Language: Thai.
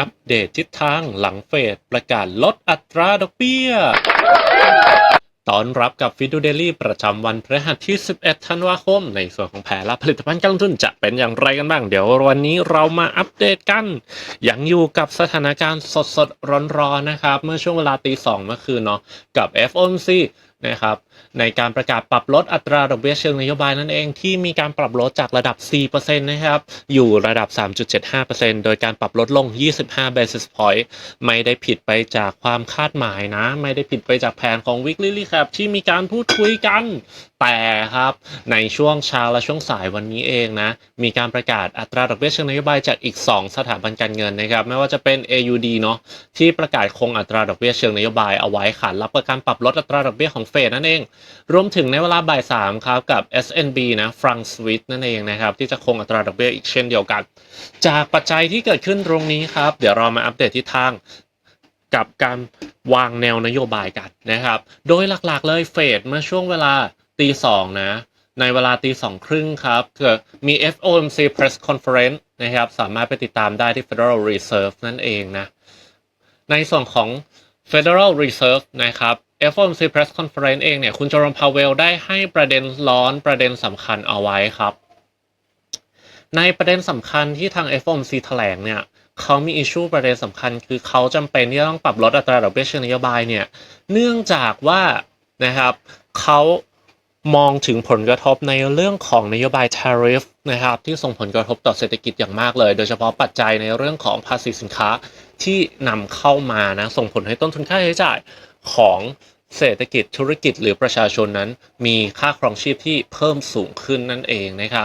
อัปเดตทิศทางหลังเฟดประกาศลดอัตราดอกเบี้ยตอนรับกับฟิดูเดลี่ประจำวันพฤหัสที่ 11 ธันวาคม ในส่วนของแผนและผลิตภัณฑ์การลงทุนจะเป็นอย่างไรกันบ้าง เดี๋ยววันนี้เรามาอัปเดตกัน ยังอยู่กับสถานการณ์สดๆ ร้อนๆ นะครับ เมื่อช่วงเวลาตีสองเมื่อคืนเนาะกับ FOMC นะครับในการประกาศปรับลดอัตราดอกเบี้ยเชิงนโยบายนั่นเองที่มีการปรับลดจากระดับ 4%นะครับอยู่ระดับ 3.75%โดยการปรับลดลง 25 basis point ไม่ได้ผิดไปจากความคาดหมายนะ ไม่ได้ผิดไปจากแผนของ Weekly Recap ที่มีการพูดคุยกันแต่ครับในช่วงเช้าและช่วงสายวันนี้เองนะ มีการประกาศอัตราดอกเบี้ยเชิงนโยบายจากอีก 2 สถาบันการเงินนะครับ ไม่ว่าจะเป็น AUD เนาะที่ประกาศคงอัตราดอกเบี้ยเชิงนโยบายเอาไว้ค่ะรับประการปรับลดอัตราดอกเบี้ยของเฟดนั่นเอง รวมถึงในเวลาบ่ายสามครับกับ SNB นะฟรังสวิตนั่นเองนะครับ ที่จะคงอัตราดอกเบี้ยอีกเช่นเดียวกัน จากปัจจัยที่เกิดขึ้นตรงนี้ครับ เดี๋ยวเรามาอัปเดตทิศทางกับการวางแนวนโยบายกันนะครับ โดยหลักๆเลยเฟดเมื่อช่วงเวลา ตีสองนะ ในเวลาตีสองครึ่งครับเกิดมี FOMC Press Conference นะครับ สามารถไปติดตามได้ที่ Federal Reserve นั่นเองนะ ในส่วนของ Federal Reserve นะครับ FOMC Press Conference เองเนี่ย คุณจอร์มพาวเวลได้ให้ประเด็นร้อนประเด็นสำคัญเอาไว้ครับ ในประเด็นสำคัญที่ทาง FOMC แถลงเนี่ยเขามีอิชชูประเด็นสำคัญ คือเขาจำเป็นที่จะต้องปรับลดอัตราดอกเบี้ยเชิงนโยบายเนี่ย เนื่องจากว่านะครับเขา มองถึงผลกระทบในเรื่องของนโยบายทาริฟนะครับที่ส่งผลกระทบต่อเศรษฐกิจอย่างมากเลย โดยเฉพาะปัจจัยในเรื่องของภาษีสินค้าที่นำเข้ามานะส่งผลให้ต้นทุนค่าใช้จ่ายของเศรษฐกิจธุรกิจหรือประชาชนนั้น มีค่าครองชีพที่เพิ่มสูงขึ้นนั่นเองนะครับ